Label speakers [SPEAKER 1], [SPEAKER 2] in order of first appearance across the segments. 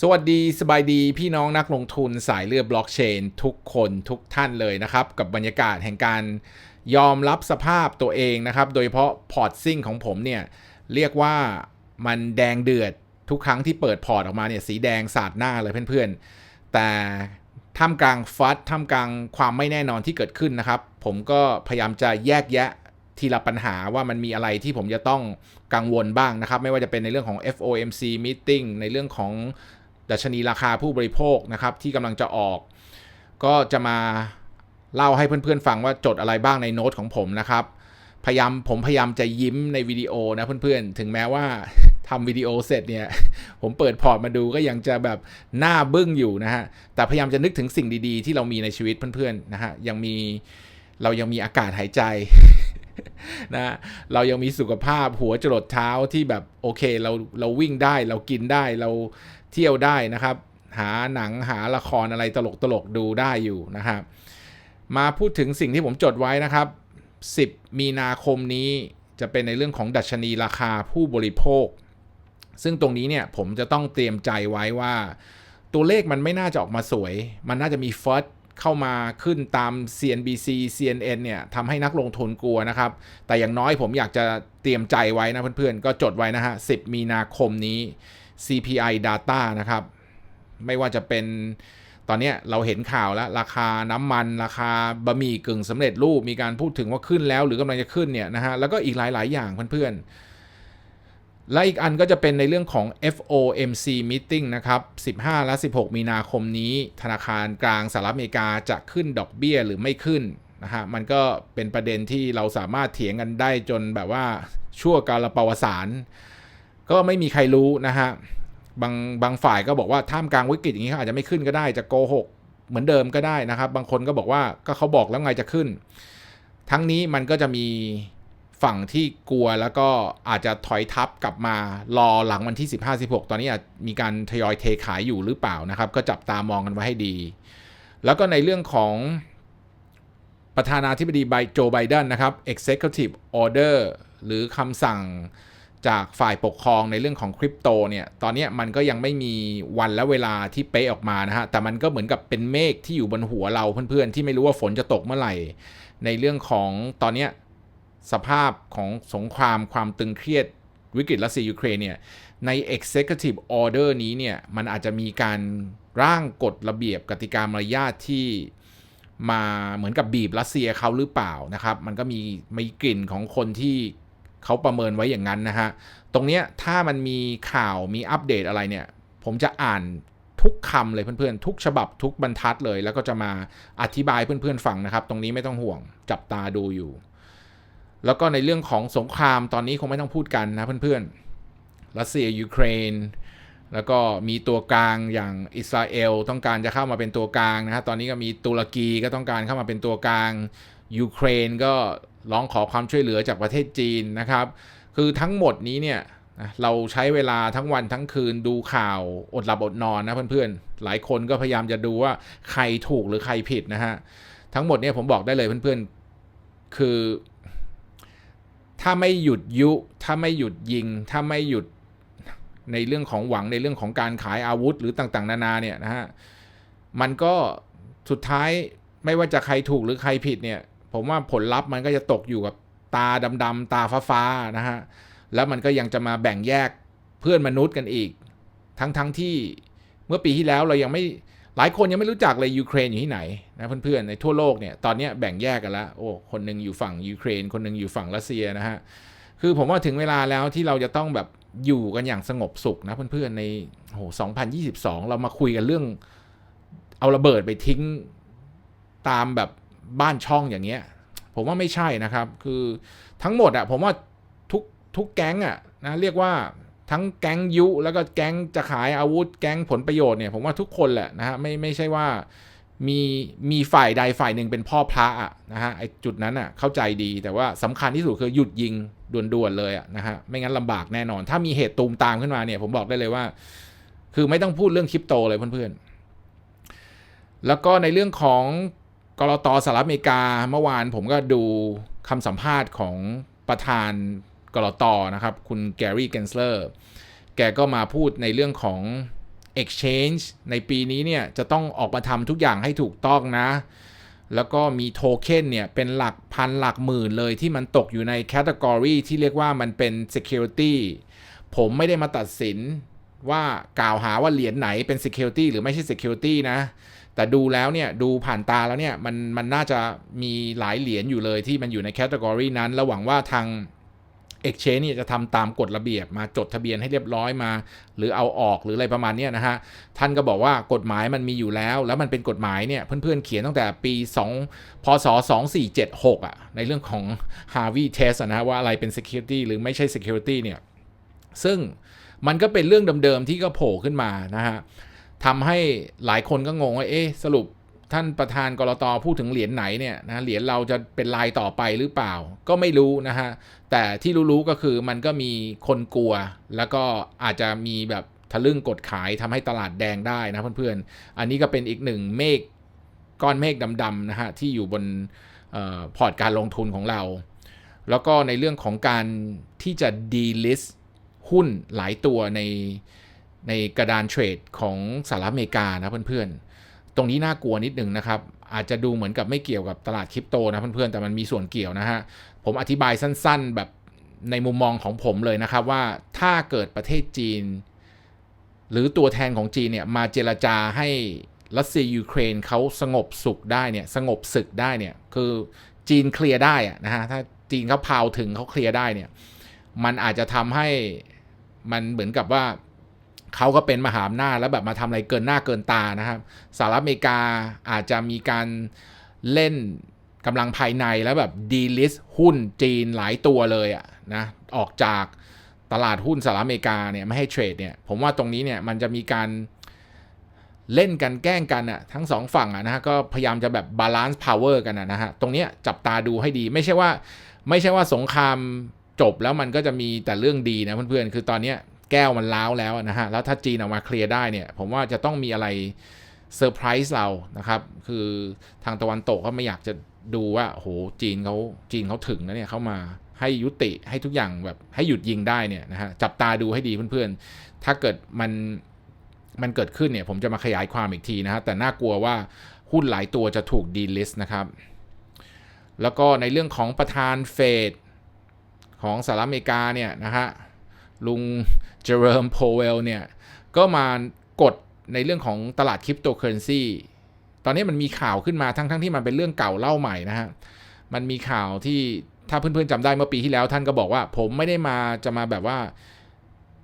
[SPEAKER 1] สวัสดีสบายดีพี่น้องนักลงทุนสายเลือดบล็อกเชนทุกคนทุกท่านเลยนะครับ กับบรรยากาศแห่งการยอมรับสภาพตัวเองนะครับ โดยเฉพาะพอร์ตซิ่งของผมเนี่ย เรียกว่ามันแดงเดือดทุกครั้งที่เปิดพอร์ตออกมาเนี่ยสีแดงสาดหน้าเลยเพื่อนๆ แต่ท่ามกลางฟัดท่ามกลางความไม่แน่นอนที่เกิดขึ้นนะครับ ผมก็พยายามจะแยกแยะทีละปัญหาว่ามันมีอะไรที่ผมจะต้องกังวลบ้างนะครับ ไม่ว่าจะเป็นในเรื่องของ FOMC meeting ในเรื่องของ ดัชนีราคาผู้บริโภคนะครับ ที่กำลังจะออก ก็จะมาเล่าให้เพื่อนๆฟังว่าจดอะไรบ้างในโน้ตของผมนะครับ พยายามผมพยายามจะยิ้มในวิดีโอนะเพื่อนๆ ถึงแม้ว่าทำวิดีโอเสร็จเนี่ย ผมเปิดพอร์ตมาดูก็ยังจะแบบหน้าบึ้งอยู่นะฮะ แต่พยายามจะนึกถึงสิ่งดีๆ ที่เรามีในชีวิตเพื่อนๆนะฮะ ยังมีเรายังมีอากาศหายใจนะเรายังมีสุขภาพหัวจรดเท้าที่แบบโอเคเราเราวิ่งได้เรากินได้เรา เที่ยวได้นะครับ หาหนังหาละครอะไรตลกตลกดูได้อยู่นะครับ มาพูดถึงสิ่งที่ผมจดไว้นะครับ 10 มีนาคมนี้จะเป็นในเรื่องของดัชนีราคาผู้บริโภค ซึ่งตรงนี้เนี่ยผมจะต้องเตรียมใจไว้ว่า ตัวเลขมันไม่น่าจะออกมาสวย มันน่าจะมีฟอสเข้ามาขึ้นตาม CNBC CNN เนี่ยทำให้นักลงทุนกลัวนะครับ แต่อย่างน้อยผมอยากจะเตรียมใจไว้นะเพื่อนๆ ก็จดไว้นะฮะ 10 มีนาคมนี้ CPI data นะครับ ไม่ว่าจะเป็นตอนนี้เราเห็นข่าวแล้ว ราคาน้ำมัน ราคาบะหมี่กึ่งสำเร็จรูปมีการพูดถึงว่าขึ้นแล้ว หรือกำลังจะขึ้นเนี่ยนะฮะแล้วก็อีกหลาย ๆ อย่างเพื่อนๆ และอีกอันก็จะเป็นในเรื่องของ FOMC meeting นะครับ 15 และ 16 มีนาคมนี้ ธนาคารกลางสหรัฐอเมริกาจะขึ้นดอกเบี้ยหรือไม่ขึ้นนะฮะมันก็เป็นประเด็นที่เราสามารถเถียงกันได้จนแบบว่าชั่วกาลประวสาร ก็ไม่มีใครรู้นะฮะบางบางฝ่ายก็บอกว่าท่ามกลางวิกฤตอย่างนี้เขาอาจจะไม่ขึ้นก็ได้จะโกหกเหมือนเดิมก็ได้นะครับ บางคนก็บอกว่าก็เขาบอกแล้วไงจะขึ้น ทั้งนี้มันก็จะมีฝั่งที่กลัวแล้วก็อาจจะถอยทับกลับมารอหลังวันที่ 15-16 ตอนนี้อาจมีการทยอยเทขายอยู่หรือเปล่านะครับ ก็จับตามองกันไว้ให้ดี แล้วก็ในเรื่องของประธานาธิบดีไบโจไบเดนนะครับ Executive Order หรือคำสั่ง จากฝ่ายปกครองในเรื่องของคริปโตเนี่ยตอนนี้มันก็ยังไม่มีวันและเวลาที่เป๊ะออกมานะฮะแต่มันก็เหมือนกับเป็นเมฆที่อยู่บนหัวเราเพื่อนๆ ที่ไม่รู้ว่าฝนจะตกเมื่อไหร่ ในเรื่องของตอนนี้สภาพของสงครามความตึงเครียดวิกฤตรัสเซียยูเครนเนี่ยใน Executive Order นี้เนี่ยมันอาจจะมีการร่างกฎระเบียบกติกามารยาทที่มาเหมือนกับบีบรัสเซียเขาหรือเปล่านะครับ มันก็มีมีกลิ่นของคนที่ เขาประเมินไว้อย่างนั้นนะฮะ ตรงเนี้ยถ้ามันมีข่าวมีอัปเดตอะไรเนี่ย ผมจะอ่านทุกคำเลยเพื่อนๆ ทุกฉบับทุกบรรทัดเลย แล้วก็จะมาอธิบายเพื่อนๆฟังนะครับ ตรงนี้ไม่ต้องห่วงจับตาดูอยู่ แล้วก็ในเรื่องของสงครามตอนนี้คงไม่ต้องพูดกันนะเพื่อนๆรัสเซียยูเครนแล้วก็มีตัวกลางอย่างอิสราเอลต้องการจะเข้ามาเป็นตัวกลางนะฮะตอนนี้ก็มีตุรกีก็ต้องการเข้ามาเป็นตัวกลางยูเครนก็ ร้องขอความช่วยเหลือจากประเทศจีนนะครับ คือทั้งหมดนี้เนี่ยเราใช้เวลาทั้งวันทั้งคืนดูข่าวอดหลับอดนอนนะเพื่อนๆ หลายคนก็พยายามจะดูว่าใครถูกหรือใครผิดนะฮะ ทั้งหมดเนี่ยผมบอกได้เลยเพื่อนๆ คือ ถ้าไม่หยุดยุ ถ้าไม่หยุดยิง ถ้าไม่หยุดในเรื่องของหวังในเรื่องของการขายอาวุธหรือต่างๆ นานาเนี่ยนะฮะ มันก็สุดท้ายไม่ว่าจะใครถูกหรือใครผิดเนี่ย ผมว่าผลลัพธ์มันก็จะตกอยู่กับตาดำๆตาฟ้าๆนะฮะแล้วมันก็ยังจะมาแบ่งแยกเพื่อนมนุษย์กันอีก ทั้งๆทที่เมื่อปีที่แล้วเรายังไม่หลายคนยังไม่รู้จักเลยยูเครนอยู่ที่ไหนนะเพื่อนๆในทั่วโลกเนี่ยตอนนี้แบ่งแยกกันแล้วโอ้คนหนึ่งอยู่ฝั่งยูเครน คนหนึ่งอยู่ฝั่งรัสเซียนะฮะคือผมว่าถึงเวลาแล้วที่เราจะต้องแบบอยู่กันอย่างสงบสุขนะเพื่อนๆในโอ้2022 เรามาคุยกันเรื่อง เอาระเบิดไปทิ้งตามแบบ บ้านช่องอย่างเงี้ย ผมว่าไม่ใช่นะครับ คือทั้งหมดอะผมว่าทุกทุกแก๊งอะนะเรียกว่าทั้งแก๊งยุ แล้วก็แก๊งจะขายอาวุธ แก๊งผลประโยชน์เนี่ยผมว่าทุกคนแหละนะฮะไม่ไม่ใช่ว่ามีมีฝ่ายใดฝ่ายหนึ่งเป็นพ่อพระอะนะฮะไอจุดนั้นอะเข้าใจดีแต่ว่าสำคัญที่สุดคือหยุดยิงด่วนๆเลยอะนะฮะไม่งั้นลำบากแน่นอน ถ้ามีเหตุตูมตามขึ้นมาเนี่ย ผมบอกได้เลยว่า คือไม่ต้องพูดเรื่องคริปโตเลยเพื่อนๆแล้วก็ในเรื่องของ กรตสหรัฐอเมริกาเมื่อวานผมก็ดูคำสัมภาษณ์ของประธานกรตนะครับ คุณแกรี่เกนสเลอร์แกก็มาพูดในเรื่องของ Exchange ในปีนี้เนี่ยจะต้องออกมาทำทุกอย่างให้ถูกต้องนะ แล้วก็มีโทเค็นเนี่ยเป็นหลักพันหลักหมื่นเลยที่มันตกอยู่ในแคตตากรีที่เรียกว่ามันเป็น Security ผมไม่ได้มาตัดสินว่ากล่าวหาว่าเหรียญไหนเป็น Security หรือไม่ใช่ Security นะ แต่ดูแล้วเนี่ยดูผ่านตาแล้วเนี่ยมันมันน่าจะมีหลายเหรียญอยู่เลยที่มันอยู่ในแคตตากรีนั้นระหวังว่าทาง Exchange เนี่ยจะทำตามกฎระเบียบมาจดทะเบียนให้เรียบร้อยมา หรือเอาออกหรืออะไรประมาณนี้นะฮะ ท่านก็บอกว่ากฎหมายมันมีอยู่แล้ว แล้วมันเป็นกฎหมายเนี่ยเพื่อนๆเขียนตั้งแต่ปี 2 พศ 2476 อะ ในเรื่องของ Harvey Test นะฮะว่าอะไรเป็น Security หรือไม่ใช่ Security เนี่ยซึ่งมันก็เป็นเรื่องเดิมๆที่ก็โผล่ขึ้นมานะฮะ ทำให้หลายคนก็งงว่าเอ๊ะสรุปท่านประธานกรตพูดถึงเหรียญไหนเนี่ยนะเหรียญเราจะเป็นลายต่อไปหรือเปล่า ก็ไม่รู้นะฮะแต่ที่รู้ๆก็คือมันก็มีคนกลัว แล้วก็อาจจะมีแบบทะลึ่งกดขายทำให้ตลาดแดงได้นะเพื่อนๆ อันนี้ก็เป็นอีกหนึ่งเมฆก้อนเมฆดำๆนะฮะที่อยู่บนออพอร์ตการลงทุนของเรา แล้วก็ในเรื่องของการที่จะ delist หุ้นหลายตัวใน ในกระดานเทรดของสหรัฐอเมริกานะเพื่อนๆ ตรงนี้น่ากลัวนิดหนึ่งนะครับ อาจจะดูเหมือนกับไม่เกี่ยวกับตลาดคริปโตนะเพื่อนๆ แต่มันมีส่วนเกี่ยวนะฮะ ผมอธิบายสั้นๆ แบบในมุมมองของผมเลยนะครับว่าถ้าเกิดประเทศจีน หรือตัวแทนของจีนเนี่ยมาเจรจาให้รัสเซียยูเครนเขาสงบสุขได้เนี่ยสงบศึกได้เนี่ยคือจีนเคลียร์ได้นะฮะถ้าจีนเขาพาวถึงเขาเคลียร์ได้เนี่ยมันอาจจะทำให้มันเหมือนกับว่า เขาก็เป็นมหาอำนาจแล้วแบบมาทำอะไรเกินหน้าเกินตานะครับสหรัฐอเมริกาอาจจะมีการเล่นกำลังภายในแล้วแบบดีลิสหุ้นจีนหลายตัวเลยอะนะออกจากตลาดหุ้นสหรัฐอเมริกาเนี่ยไม่ให้เทรดเนี่ยผมว่าตรงนี้เนี่ยมันจะมีการเล่นกันแกล้งกันอะทั้งสองฝั่งอะนะฮะก็พยายามจะแบบบาลานซ์พาวเวอร์กันนะฮะตรงนี้จับตาดูให้ดีไม่ใช่ว่า ไม่ใช่ว่าสงครามจบแล้วมันก็จะมีแต่เรื่องดีนะเพื่อนๆ คือตอนนี้ แก้วมันล้าวแล้วนะฮะ แล้วถ้าจีนออกมาเคลียร์ได้เนี่ย ผมว่าจะต้องมีอะไรเซอร์ไพรส์เรานะครับ คือทางตะวันตกก็ไม่อยากจะดูว่าโหจีนเขาจีนเขาถึงนะเนี่ยเขามาให้ยุติให้ทุกอย่างแบบให้หยุดยิงได้เนี่ยนะฮะจับตาดูให้ดีเพื่อนๆ ถ้าเกิดมันมันเกิดขึ้นเนี่ย ผมจะมาขยายความอีกทีนะฮะแต่น่ากลัวว่าหุ้นหลายตัวจะถูกดีลิสต์นะครับ แล้วก็ในเรื่องของประธานเฟดของสหรัฐอเมริกาเนี่ยนะฮะ ลุงเจอร์มโพเวลเนี่ย ก็มากดในเรื่องของตลาดคริปโตเคอเรนซีตอนนี้มันมีข่าวขึ้นมาทั้งๆทที่มันเป็นเรื่องเก่าเล่าใหม่นะฮะ มันมีข่าวที่ถ้าเพื่อนๆจำได้เมื่อปีที่แล้วท่านก็บอกว่า ผมไม่ได้มาจะมาแบบว่า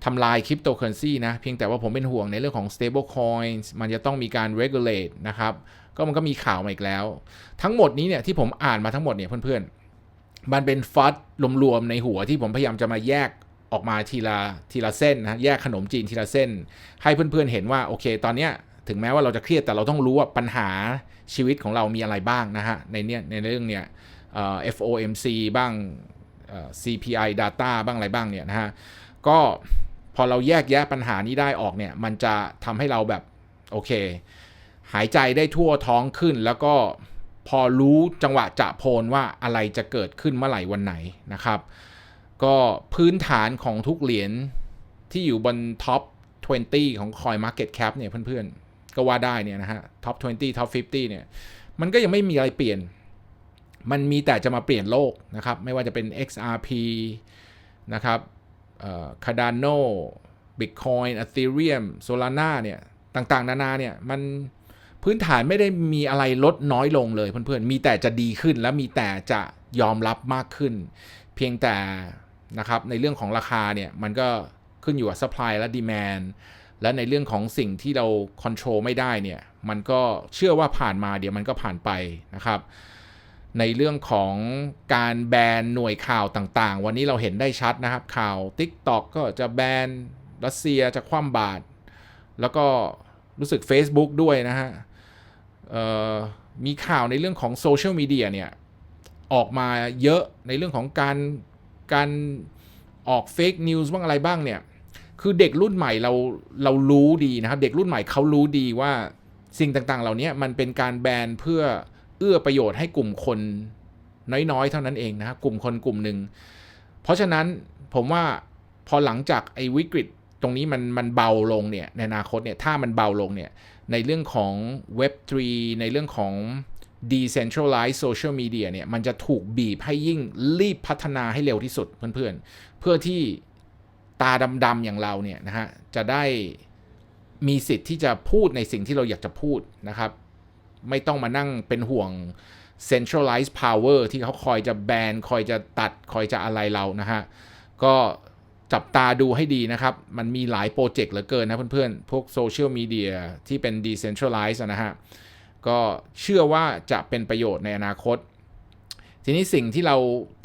[SPEAKER 1] ทำลายคริปโตเคอเรนซีนะ เพียงแต่ว่าผมเป็นห่วงในเรื่องของ stable coins มันจะต้องมีการ regulate นะครับ ก็มันก็มีข่าวมาอีกแล้ว ทั้งหมดนี้เนี่ยที่ผมอ่านมาทั้งหมดเนี่ยเพื่อนๆ มันเป็นฟัดรวมๆในหัวที่ผมพยายามจะมาแยก ออกมาทีละทีละเส้นนะแยกขนมจีนทีละเส้น ให้เพื่อนๆเห็นว่าโอเค ตอนเนี้ยถึงแม้ว่าเราจะเครียดแต่เราต้องรู้ว่าปัญหาชีวิตของเรามีอะไรบ้างนะฮะในเนี้ยในเรื่องเนี้ย FOMC บ้าง CPI data บ้างอะไรบ้างเนี่ยนะฮะก็พอเราแยกแยะปัญหานี้ได้ออกเนี่ยมันจะทำให้เราแบบโอเค หายใจได้ทั่วท้องขึ้นแล้วก็พอรู้จังหวะจะโพนว่าอะไรจะเกิดขึ้นเมื่อไหร่วันไหนนะครับ ก็พื้นฐานของทุกเหรียญที่อยู่บนท็อป 20 ของ Coin Market Cap เนี่ยเพื่อนๆ ก็ว่าได้เนี่ยนะฮะท็อป 20ท็อป 50 เนี่ย มันก็ยังไม่มีอะไรเปลี่ยน มันมีแต่จะมาเปลี่ยนโลกนะครับ ไม่ว่าจะเป็น XRP นะครับ Cardano Bitcoin Ethereum Solana เนี่ย ต่างๆ นานาเนี่ย มันพื้นฐานไม่ได้มีอะไรลดน้อยลงเลยเพื่อนๆ มีแต่จะดีขึ้นและมีแต่จะยอมรับมากขึ้น เพียงแต่ นะครับในเรื่องของราคาเนี่ยมันก็ขึ้นอยู่กับ supply และ demand และในเรื่องของสิ่งที่เรา control ไม่ได้เนี่ยมันก็เชื่อว่าผ่านมาเดี๋ยวมันก็ผ่านไปนะครับในเรื่องของการแบนหน่วยข่าวต่างๆ วันนี้เราเห็นได้ชัดนะครับ ข่าว TikTok ก็จะแบนรัสเซียจะคว่ำบาตรแล้วก็รู้สึก Facebook ด้วยนะฮะมีข่าวในเรื่องของโซเชียลมีเดียเนี่ยออกมาเยอะในเรื่องของการ การออกเฟกนิวส์บ้างอะไรบ้างเนี่ยคือเด็กรุ่นใหม่เราเรารู้ดีนะครับ เด็กรุ่นใหม่เขารู้ดีว่าสิ่งต่างๆ เหล่านี้มันเป็นการแบนเพื่อเอื้อประโยชน์ให้กลุ่มคนน้อยๆ เท่านั้นเองนะครับกลุ่มคนกลุ่มหนึ่งเพราะฉะนั้นผมว่าพอหลังจากไอ้วิกฤตตรงนี้มันมันเบาลงเนี่ยในอนาคตเนี่ยถ้ามันเบาลงเนี่ยในเรื่องของ Web3 ในเรื่องของ decentralized social media เนี่ยมันจะถูกบีบให้ยิ่งรีบพัฒนาให้เร็วที่สุดเพื่อนๆ เพื่อที่ตาดำๆอย่างเราเนี่ยนะฮะจะได้มีสิทธิ์ที่จะพูดในสิ่งที่เราอยากจะพูดนะครับ ไม่ต้องมานั่งเป็นห่วง centralized power ที่เขาคอยจะแบน คอยจะตัด คอยจะอะไรเรานะฮะ ก็จับตาดูให้ดีนะครับ มันมีหลายโปรเจกต์เหลือเกินนะเพื่อนๆ พวกโซเชียลมีเดียที่เป็น decentralized นะฮะ ก็เชื่อว่าจะเป็นประโยชน์ในอนาคต ทีนี้สิ่งที่เรา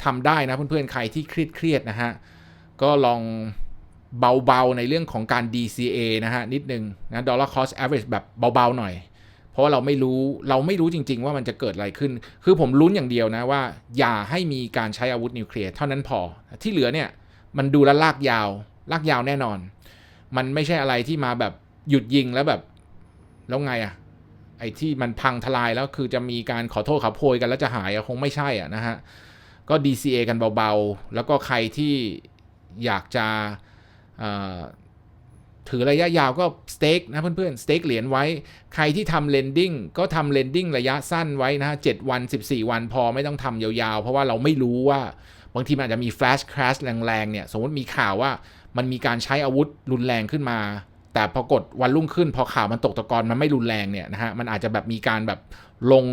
[SPEAKER 1] ทำได้นะเพื่อนๆใครที่เครียดๆนะฮะก็ลองเบาๆในเรื่องของการ DCA นะฮะนิดนึงนะ dollar cost average แบบเบาๆหน่อย เพราะว่าเราไม่รู้เราไม่รู้จริง ๆ ว่ามันจะเกิดอะไรขึ้น คือผมลุ้นอย่างเดียวนะว่า อย่าให้มีการใช้อาวุธนิวเคลียร์เท่านั้นพอ ที่เหลือเนี่ยมันดูแลลากยาว ลากยาวแน่นอน มันไม่ใช่อะไรที่มาแบบหยุดยิงแล้วแบบแล้วไงอะ ไอ้ที่มันพังทลายแล้วคือจะมีการขอโทษขอโพยกันแล้วจะหายอะคงไม่ใช่อะนะฮะ ก็ DCA กันเบาๆ แล้วก็ใครที่อยากจะถือระยะยาวก็สเต็กนะเพื่อนๆสเต็กเหรียญไว้ ใครที่ทำเลนดิ้งก็ทำเลนดิ้งระยะสั้นไว้นะฮะเวัน 14 วันพอไม่ต้องทำยาวๆ เพราะว่าเราไม่รู้ว่าบางทีมันอาจจะมีแฟลชคราชแรงๆเนี่ยสมมติมีข่าวว่ามันมีการใช้อาวุธรุนแรงขึ้นมา แต่ปรากฏวันรุ่งขึ้น พอข่าวมันตกตะกอนมันไม่รุนแรงเนี่ยนะฮะมันอาจจะแบบมีการแบบลง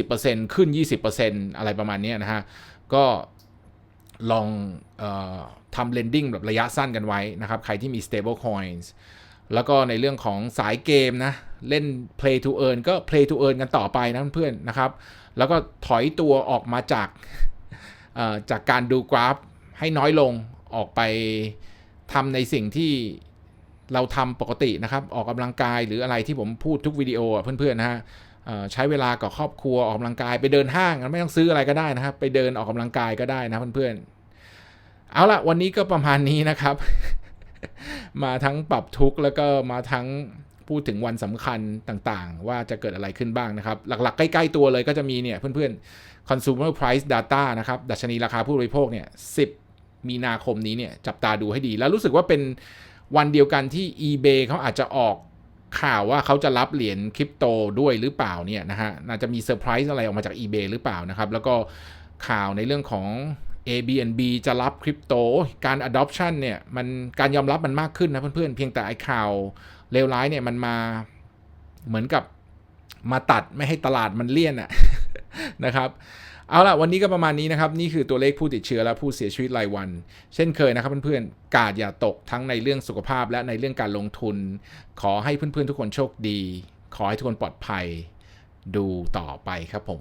[SPEAKER 1] 20%ขึ้น 20%อะไรประมาณนี้นะฮะก็ลองออทำเลนดิ้งแบบระยะสั้นกันไว้นะครับ ใครที่มี stable coins แล้วก็ในเรื่องของสายเกมนะ เล่น play to earn ก็ play to earn กันต่อไปนะเพื่อนๆนะครับ แล้วก็ถอยตัวออกมาจากจากการดูกราฟให้น้อยลงออกไปทำในสิ่งที่ เราทำปกตินะครับ ออกกำลังกายหรืออะไรที่ผมพูดทุกวิดีโอเพื่อนๆนะฮะใช้เวลากับครอบครัวออกกำลังกายไปเดินห้างไม่ต้องซื้ออะไรก็ได้นะครับ ไปเดินออกกำลังกายก็ได้นะเพื่อนๆเอาละวันนี้ก็ประมาณนี้นะครับ มาทั้งปรับทุกข์แล้วก็มาทั้งพูดถึงวันสำคัญต่างๆ ว่าจะเกิดอะไรขึ้นบ้างนะครับ หลักๆ ใกล้ ๆ ตัวเลยก็จะมีเนี่ยเพื่อนๆ consumer price data นะครับ ดัชนีราคาผู้บริโภคเนี่ย10 มีนาคมนี้เนี่ยจับตาดูให้ดี แล้วรู้สึกว่าเป็น วันเดียวกันที่ eBay เขาอาจจะออกข่าวว่าเขาจะรับเหรียญคริปโตด้วยหรือเปล่าเนี่ยนะฮะน่าจะมีเซอร์ไพรส์อะไรออกมาจาก eBay หรือเปล่านะครับ แล้วก็ข่าวในเรื่องของ Airbnb จะรับคริปโตการ adoption เนี่ยมันการยอมรับมันมากขึ้นนะเพื่อนๆ เพียงแต่ไอ้ข่าวเลวร้ายเนี่ยมันมาเหมือนกับมาตัดไม่ให้ตลาดมันเลี่ยนอะนะครับ เอาละวันนี้ก็ประมาณนี้นะครับ นี่คือตัวเลขผู้ติดเชื้อและผู้เสียชีวิตรายวัน เช่นเคยนะครับเพื่อนๆกาดอย่าตกทั้งในเรื่องสุขภาพและในเรื่องการลงทุน ขอให้เพื่อนๆทุกคนโชคดี ขอให้ทุกคนปลอดภัย ดูต่อไปครับผม